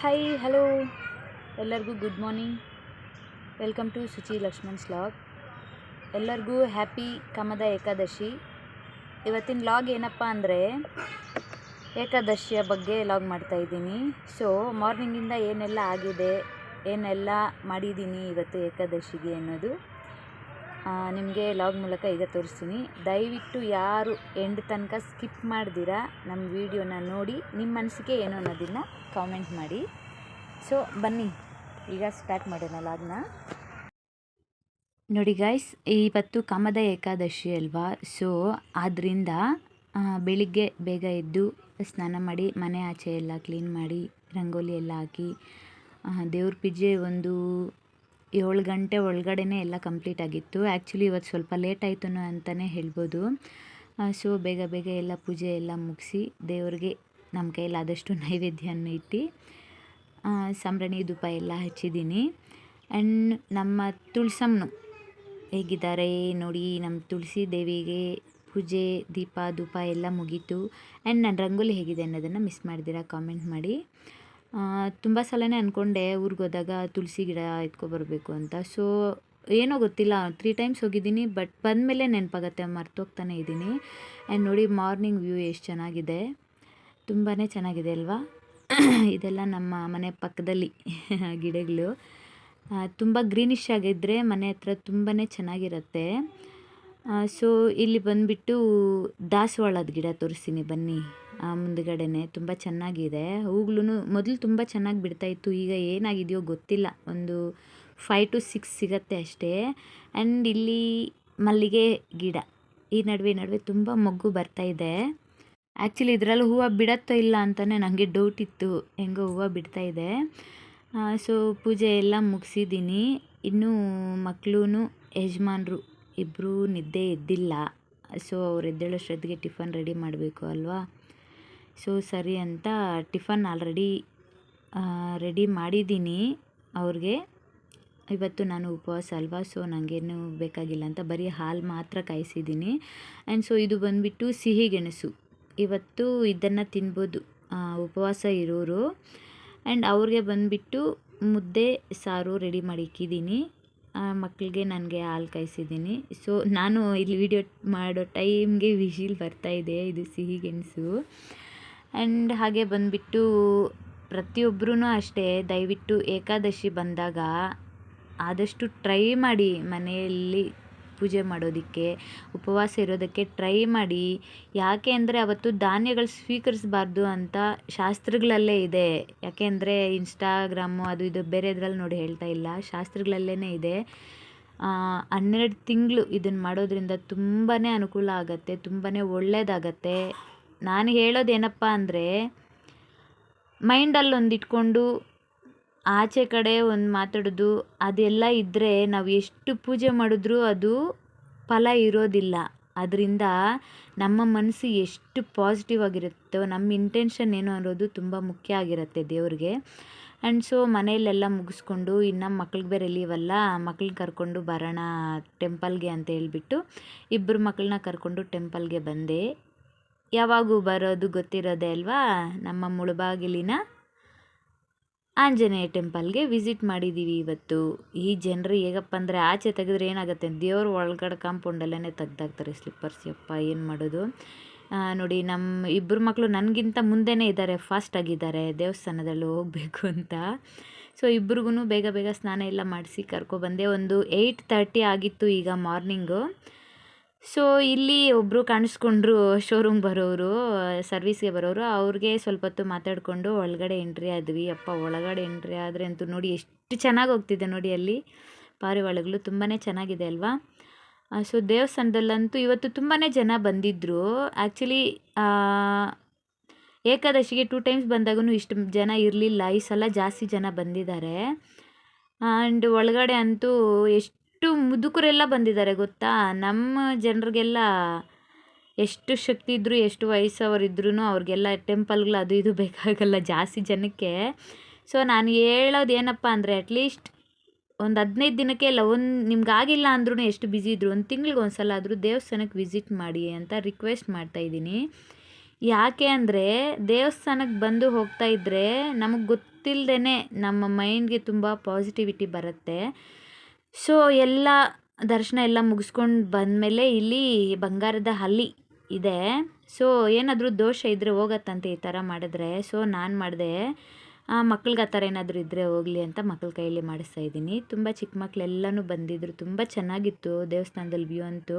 Hi hello ಎಲ್ಲರಿಗೂ good morning welcome to Suchi Lakshman vlog ಎಲ್ಲರಿಗೂ happy Kamada Ekadashi. ಇವತ್ತಿನ log ಏನಪ್ಪ ಅಂದರೆ, ಏಕಾದಶಿಯ ಬಗ್ಗೆ ಲಾಗ್ ಮಾಡ್ತಾಯಿದ್ದೀನಿ ಸೊ ಮಾರ್ನಿಂಗಿಂದ ಏನೆಲ್ಲ ಆಗಿದೆ, ಏನೆಲ್ಲ ಮಾಡಿದ್ದೀನಿ ಇವತ್ತು ಏಕಾದಶಿಗೆ ಅನ್ನೋದು. ನಿಮಗೆ ಲಾಗ್ ಮೂಲಕ ಈಗ ತೋರಿಸ್ತೀನಿ. ದಯವಿಟ್ಟು ಯಾರು ಎಂಡ್ ತನಕ ಸ್ಕಿಪ್ ಮಾಡ್ದಿರಾ ನಮ್ಮ ವಿಡಿಯೋನ ನೋಡಿ ನಿಮ್ಮ ಮನಸ್ಸಿಗೆ ಏನು ಅನ್ನೋದನ್ನು ಕಾಮೆಂಟ್ ಮಾಡಿ. ಸೊ ಬನ್ನಿ, ಈಗ ಸ್ಟಾರ್ಟ್ ಮಾಡೋಣ ಲಾಗ್ನ ನೋಡಿ ಗಾಯ್ಸ್ ಇವತ್ತು ಕಾಮದ ಏಕಾದಶಿ ಅಲ್ವಾ? ಸೊ ಆದ್ದರಿಂದ ಬೆಳಿಗ್ಗೆ ಬೇಗ ಎದ್ದು ಸ್ನಾನ ಮಾಡಿ, ಮನೆ ಆಚೆ ಎಲ್ಲ ಕ್ಲೀನ್ ಮಾಡಿ, ರಂಗೋಲಿ ಎಲ್ಲ ಹಾಕಿ ದೇವ್ರ ಪೂಜೆ ಒಂದು ಏಳು ಗಂಟೆ ಒಳಗಡೆನೇ ಎಲ್ಲ ಕಂಪ್ಲೀಟ್ ಆಗಿತ್ತು. ಆ್ಯಕ್ಚುಲಿ ಇವತ್ತು ಸ್ವಲ್ಪ ಲೇಟ್ ಆಯಿತು ಅಂತಲೇ ಹೇಳ್ಬೋದು. ಸೊ ಬೇಗ ಬೇಗ ಎಲ್ಲ ಪೂಜೆ ಎಲ್ಲ ಮುಗಿಸಿ ದೇವ್ರಿಗೆ ನಮ್ಮ ಕೈಲಾದಷ್ಟು ನೈವೇದ್ಯವನ್ನು ಇಟ್ಟು ಸಂಭ್ರಣಿ ಸಂಬ್ರಾಣಿ ಧೂಪ ಎಲ್ಲ ಹಚ್ಚಿದ್ದೀನಿ. ಆ್ಯಂಡ್ ನಮ್ಮ ತುಳಸಮ್ಮನು ಹೇಗಿದ್ದಾರೆ ನೋಡಿ, ನಮ್ಮ ತುಳಸಿ ದೇವಿಗೆ ಪೂಜೆ, ದೀಪ, ಧೂಪ ಎಲ್ಲ ಮುಗೀತು. ಆ್ಯಂಡ್ ನನ್ನ ರಂಗೋಲಿ ಹೇಗಿದೆ ಅನ್ನೋದನ್ನು ಮಿಸ್ ಮಾಡಿದ್ದೀರಾ, ಕಾಮೆಂಟ್ ಮಾಡಿ. ತುಂಬ ಸಲನೇ ಅಂದ್ಕೊಂಡೆ ಊರಿಗೆ ಹೋದಾಗ ತುಳಸಿ ಗಿಡ ಎತ್ಕೊಬರ್ಬೇಕು ಅಂತ. ಸೊ ಏನೋ ಗೊತ್ತಿಲ್ಲ ತ್ರೀ ಟೈಮ್ಸ್ ಹೋಗಿದ್ದೀನಿ ಬಟ್ ಬಂದಮೇಲೆ ನೆನಪಾಗತ್ತೆ, ಮರ್ತೋಗ್ತಾನೆ ಇದ್ದೀನಿ. ಆ್ಯಂಡ್ ನೋಡಿ ಮಾರ್ನಿಂಗ್ ವ್ಯೂ ಎಷ್ಟು ಚೆನ್ನಾಗಿದೆ. ತುಂಬಾ ಚೆನ್ನಾಗಿದೆ ಅಲ್ವಾ? ಇದೆಲ್ಲ ನಮ್ಮ ಮನೆ ಪಕ್ಕದಲ್ಲಿ ಗಿಡಗಳು. ತುಂಬ ಗ್ರೀನಿಶ್ ಆಗಿದ್ದರೆ ಮನೆ ಹತ್ರ ತುಂಬಾ ಚೆನ್ನಾಗಿರುತ್ತೆ. ಸೊ ಇಲ್ಲಿ ಬಂದುಬಿಟ್ಟು ದಾಸವಾಳದ ಗಿಡ ತೋರಿಸ್ತೀನಿ, ಬನ್ನಿ. ಮುಂದ್ಗಡೆನೆ ತುಂಬ ಚೆನ್ನಾಗಿದೆ. ಹೂಗ್ಲೂ ಮೊದಲು ತುಂಬ ಚೆನ್ನಾಗಿ ಬಿಡ್ತಾಯಿತ್ತು ಈಗ ಏನಾಗಿದೆಯೋ ಗೊತ್ತಿಲ್ಲ. ಒಂದು ಫೈವ್ ಟು ಸಿಕ್ಸ್ ಸಿಗತ್ತೆ ಅಷ್ಟೇ. ಆ್ಯಂಡ್ ಇಲ್ಲಿ ಮಲ್ಲಿಗೆ ಗಿಡ. ಈ ನಡುವೆ ನಡುವೆ ತುಂಬ ಮೊಗ್ಗು ಬರ್ತಾ ಇದೆ. ಆ್ಯಕ್ಚುಲಿ ಇದರಲ್ಲಿ ಹೂವು ಬಿಡತ್ತೋ ಇಲ್ಲ ಅಂತಲೇ ನನಗೆ ಡೌಟ್ ಇತ್ತು. ಹೆಂಗೋ ಹೂವು ಬಿಡ್ತಾ ಇದೆ. ಸೊ ಪೂಜೆ ಎಲ್ಲ ಮುಗಿಸಿದ್ದೀನಿ ಇನ್ನೂ ಮಕ್ಕಳೂ ಯಜಮಾನ್ರು ಇಬ್ಬರೂ ನಿದ್ದೆ ಎದ್ದಿಲ್ಲ. ಸೊ ಅವ್ರು ಎದ್ದೇಳೋಷ್ಟೊತ್ತಿಗೆ ಟಿಫನ್ ರೆಡಿ ಮಾಡಬೇಕು ಅಲ್ವಾ? ಸೊ ಸರಿ ಅಂತ ಟಿಫನ್ ಆಲ್ರೆಡಿ ರೆಡಿ ಮಾಡಿದ್ದೀನಿ ಅವ್ರಿಗೆ. ಇವತ್ತು ನಾನು ಉಪವಾಸ ಅಲ್ವಾ ಸೊ ನನಗೇನು ಬೇಕಾಗಿಲ್ಲ ಅಂತ ಬರೀ ಹಾಲು ಮಾತ್ರ ಕಾಯಿಸಿದ್ದೀನಿ. ಆ್ಯಂಡ್ ಸೊ ಇದು ಬಂದುಬಿಟ್ಟು ಸಿಹಿ ಗೆಣಸು. ಇವತ್ತು ಇದನ್ನು ತಿನ್ಬೋದು ಉಪವಾಸ ಇರೋರು. ಆ್ಯಂಡ್ ಅವ್ರಿಗೆ ಬಂದುಬಿಟ್ಟು ಮುದ್ದೆ, ಸಾರು ರೆಡಿ ಮಾಡಿ ಇಕ್ಕಿದ್ದೀನಿ. ಮಕ್ಕಳಿಗೆ ನನಗೆ ಹಾಲು ಕಾಯಿಸಿದ್ದೀನಿ. ಸೊ ನಾನು ಇಲ್ಲಿ ವಿಡಿಯೋ ಮಾಡೋ ಟೈಮ್ಗೆ ವಿಶಿಲ್ ಬರ್ತಾಯಿದೆ ಇದು ಸಿಹಿ ಗೆಣಸು. ಆ್ಯಂಡ್ ಹಾಗೆ ಬಂದುಬಿಟ್ಟು ಪ್ರತಿಯೊಬ್ಬರೂ ಅಷ್ಟೇ, ದಯವಿಟ್ಟು ಏಕಾದಶಿ ಬಂದಾಗ ಆದಷ್ಟು ಟ್ರೈ ಮಾಡಿ ಮನೆಯಲ್ಲಿ ಪೂಜೆ ಮಾಡೋದಕ್ಕೆ, ಉಪವಾಸ ಇರೋದಕ್ಕೆ ಟ್ರೈ ಮಾಡಿ. ಯಾಕೆ ಅಂದರೆ ಅವತ್ತು ಧಾನ್ಯಗಳು ಸ್ವೀಕರಿಸಬಾರ್ದು ಅಂತ ಶಾಸ್ತ್ರಗಳಲ್ಲೇ ಇದೆ. ಯಾಕೆ ಅಂದರೆ ಇನ್ಸ್ಟಾಗ್ರಾಮು ಅದು ಇದು ಬೇರೆದ್ರಲ್ಲಿ ನೋಡಿ ಹೇಳ್ತಾ ಇಲ್ಲ ಶಾಸ್ತ್ರಗಳಲ್ಲೇ ಇದೆ. ಹನ್ನೆರಡು ತಿಂಗಳು ಇದನ್ನು ಮಾಡೋದ್ರಿಂದ ತುಂಬಾ ಅನುಕೂಲ ಆಗುತ್ತೆ ತುಂಬಾ ಒಳ್ಳೆಯದಾಗತ್ತೆ ನಾನು ಹೇಳೋದೇನಪ್ಪ ಅಂದರೆ ಮೈಂಡಲ್ಲೊಂದು ಇಟ್ಕೊಂಡು, ಆಚೆ ಕಡೆ ಒಂದು ಮಾತಾಡೋದು, ಅದೆಲ್ಲ ಇದ್ದರೆ ನಾವು ಎಷ್ಟು ಪೂಜೆ ಮಾಡಿದ್ರೂ ಅದು ಫಲ ಇರೋದಿಲ್ಲ. ಅದರಿಂದ ನಮ್ಮ ಮನಸ್ಸು ಎಷ್ಟು ಪಾಸಿಟಿವ್ ಆಗಿರುತ್ತೋ, ನಮ್ಮ ಇಂಟೆನ್ಷನ್ ಏನು ಅನ್ನೋದು ತುಂಬ ಮುಖ್ಯ ಆಗಿರುತ್ತೆ ದೇವ್ರಿಗೆ. ಆ್ಯಂಡ್ ಸೊ ಮನೆಯಲ್ಲೆಲ್ಲ ಮುಗಿಸ್ಕೊಂಡು, ಇನ್ನು ಮಕ್ಳಿಗೆ ಬೇರೆ ಲೀವಲ್ಲ ಮಕ್ಳನ್ನ ಕರ್ಕೊಂಡು ಬರೋಣ ಟೆಂಪಲ್ಗೆ ಅಂತ ಹೇಳ್ಬಿಟ್ಟು ಇಬ್ಬರು ಮಕ್ಕಳನ್ನ ಕರ್ಕೊಂಡು ಟೆಂಪಲ್ಗೆ ಬಂದೆ. ಯಾವಾಗೂ ಬರೋದು ಗೊತ್ತಿರೋದೇ ಅಲ್ವಾ? ನಮ್ಮ ಮುಳಬಾಗಿಲಿನ ಆಂಜನೇಯ ಟೆಂಪಲ್ಗೆ ವಿಸಿಟ್ ಮಾಡಿದ್ದೀವಿ ಇವತ್ತು. ಈ ಜನರು ಹೇಗಪ್ಪ ಅಂದರೆ ಆಚೆ ತೆಗೆದ್ರೆ ಏನಾಗುತ್ತೆ? ದೇವ್ರ ಒಳಗಡೆ ಕಾಂಪೌಂಡಲ್ಲೇ ತೆಗ್ದಾಕ್ತಾರೆ ಸ್ಲಿಪ್ಪರ್ಸ್ ಯಪ್ಪ, ಏನು ಮಾಡೋದು? ನೋಡಿ ನಮ್ಮ ಇಬ್ಬರು ಮಕ್ಕಳು ನನಗಿಂತ ಮುಂದೆನೇ ಇದ್ದಾರೆ ಫಾಸ್ಟ್ ಆಗಿದ್ದಾರೆ, ದೇವಸ್ಥಾನದಲ್ಲಿ ಹೋಗಬೇಕು ಅಂತ. ಸೊ ಇಬ್ರಿಗೂ ಬೇಗ ಬೇಗ ಸ್ನಾನ ಎಲ್ಲ ಮಾಡಿಸಿ ಕರ್ಕೊಬಂದೆ ಒಂದು ಏಯ್ಟ್ ತರ್ಟಿ ಆಗಿತ್ತು ಈಗ ಮಾರ್ನಿಂಗು ಸೊ ಇಲ್ಲಿ ಒಬ್ಬರು ಕಾಣಿಸ್ಕೊಂಡ್ರು ಶೋರೂಮ್ ಬರೋರು ಸರ್ವಿಸ್ಗೆ ಬರೋರು ಅವ್ರಿಗೆ ಸ್ವಲ್ಪ ಹೊತ್ತು ಮಾತಾಡಿಕೊಂಡು, ಒಳಗಡೆ ಎಂಟ್ರಿ ಆದ್ವಿ, ಅಪ್ಪ ಒಳಗಡೆ ಎಂಟ್ರಿ ಆದರೆ ಅಂತೂ ನೋಡಿ ಎಷ್ಟು ಚೆನ್ನಾಗಿ ಹೋಗ್ತಿದೆ ನೋಡಿ ಅಲ್ಲಿ. ಪಾರಿವಾಳಗಳು ತುಂಬಾ ಚೆನ್ನಾಗಿದೆ ಅಲ್ವಾ? ಸೊ ದೇವಸ್ಥಾನದಲ್ಲಂತೂ ಇವತ್ತು ತುಂಬಾ ಜನ ಬಂದಿದ್ದರು ಆ್ಯಕ್ಚುಲಿ ಏಕಾದಶಿಗೆ ಟೂ ಟೈಮ್ಸ್ ಬಂದಾಗೂ ಇಷ್ಟು ಜನ ಇರಲಿಲ್ಲ. ಈ ಸಲ ಜಾಸ್ತಿ ಜನ ಬಂದಿದ್ದಾರೆ. ಆ್ಯಂಡ್ ಒಳಗಡೆ ಅಂತೂ ಎಷ್ಟು ಮುದುಕರೆಲ್ಲ ಬಂದಿದ್ದಾರೆ ಗೊತ್ತಾ? ನಮ್ಮ ಜನರಿಗೆಲ್ಲ ಎಷ್ಟು ಶಕ್ತಿ ಇದ್ದರೂ ಎಷ್ಟು ವಯಸ್ಸವರಿದ್ರೂ ಅವ್ರಿಗೆಲ್ಲ ಟೆಂಪಲ್ಗಳು ಅದು ಇದು ಬೇಕಾಗಲ್ಲ ಜಾಸ್ತಿ ಜನಕ್ಕೆ. ಸೊ, ನಾನು ಹೇಳೋದು ಏನಪ್ಪ ಅಂದರೆ ಅಟ್ಲೀಸ್ಟ್ ಒಂದು ಹದಿನೈದು ದಿನಕ್ಕೆ ಇಲ್ಲ, ಒಂದು ನಿಮ್ಗೆ ಆಗಿಲ್ಲ ಅಂದ್ರೂ ಎಷ್ಟು ಬ್ಯುಸಿ ಇದ್ರು, ಒಂದು ತಿಂಗ್ಳಿಗೆ ಒಂದು ಸಲ ಆದರೂ ದೇವಸ್ಥಾನಕ್ಕೆ ವಿಸಿಟ್ ಮಾಡಿ ಅಂತ ರಿಕ್ವೆಸ್ಟ್ ಮಾಡ್ತಾಯಿದ್ದೀನಿ ಯಾಕೆ ಅಂದರೆ, ದೇವಸ್ಥಾನಕ್ಕೆ ಬಂದು ಹೋಗ್ತಾ ಇದ್ದರೆ ನಮಗೆ ಗೊತ್ತಿಲ್ಲದೇ ನಮ್ಮ ಮೈಂಡ್ಗೆ ತುಂಬ ಪಾಸಿಟಿವಿಟಿ ಬರುತ್ತೆ. ಸೊ ಎಲ್ಲ ದರ್ಶನ ಎಲ್ಲ ಮುಗಿಸ್ಕೊಂಡು ಬಂದಮೇಲೆ ಇಲ್ಲಿ ಬಂಗಾರದ ಹಲ್ಲಿ ಇದೆ. ಸೊ ಏನಾದರೂ ದೋಷ ಇದ್ದರೆ ಹೋಗತ್ತಂತೆ ಈ ಥರ ಮಾಡಿದ್ರೆ. ಸೊ ನಾನು ಮಾಡಿದೆ. ಮಕ್ಳಿಗೆ ಆ ಥರ ಏನಾದರೂ ಇದ್ದರೆ ಹೋಗಲಿ ಅಂತ ಮಕ್ಕಳ ಕೈಯಲ್ಲಿ ಮಾಡಿಸ್ತಾ ಇದ್ದೀನಿ. ತುಂಬ ಚಿಕ್ಕ ಮಕ್ಕಳೆಲ್ಲನೂ ಬಂದಿದ್ದರು ತುಂಬ ಚೆನ್ನಾಗಿತ್ತು ದೇವಸ್ಥಾನದಲ್ಲಿ ವ್ಯೂ ಅಂತೂ.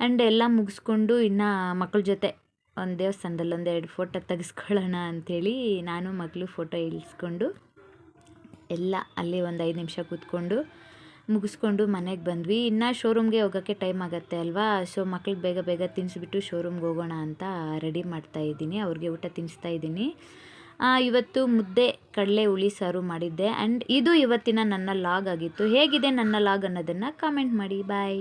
ಆ್ಯಂಡ್ ಎಲ್ಲ ಮುಗಿಸ್ಕೊಂಡು ಇನ್ನು ಮಕ್ಕಳ ಜೊತೆ ಒಂದು ದೇವಸ್ಥಾನದಲ್ಲಿ ಎರಡು ಫೋಟೋ ತೆಗೆಸ್ಕೊಳ್ಳೋಣ ಅಂಥೇಳಿ ನಾನು ಮಗಳು ಫೋಟೋ ಇಳಿಸ್ಕೊಂಡು ಎಲ್ಲ ಅಲ್ಲಿ ಒಂದು ಐದು ನಿಮಿಷ ಕೂತ್ಕೊಂಡು ಮುಗಿಸ್ಕೊಂಡು ಮನೆಗೆ ಬಂದ್ವಿ. ಇನ್ನು ಶೋರೂಮ್ಗೆ ಹೋಗೋಕ್ಕೆ ಟೈಮ್ ಆಗುತ್ತೆ ಅಲ್ವಾ? ಸೊ ಮಕ್ಳಿಗೆ ಬೇಗ ಬೇಗ ತಿನ್ನಿಸ್ಬಿಟ್ಟು ಶೋರೂಮ್ಗೆ ಹೋಗೋಣ ಅಂತ ರೆಡಿ ಮಾಡ್ತಾ ಇದ್ದೀನಿ. ಅವ್ರಿಗೆ ಊಟ ತಿನ್ನಿಸ್ತಾ ಇದ್ದೀನಿ. ಇವತ್ತು ಮುದ್ದೆ ಕಡಲೆ ಹುಳಿ ಸಾರು ಮಾಡಿದ್ದೆ. ಆ್ಯಂಡ್ ಇದು ಇವತ್ತಿನ ನನ್ನ ಲಾಗ್ ಆಗಿತ್ತು. ಹೇಗಿದೆ ನನ್ನ ಲಾಗ್ ಅನ್ನೋದನ್ನು ಕಾಮೆಂಟ್ ಮಾಡಿ. ಬಾಯ್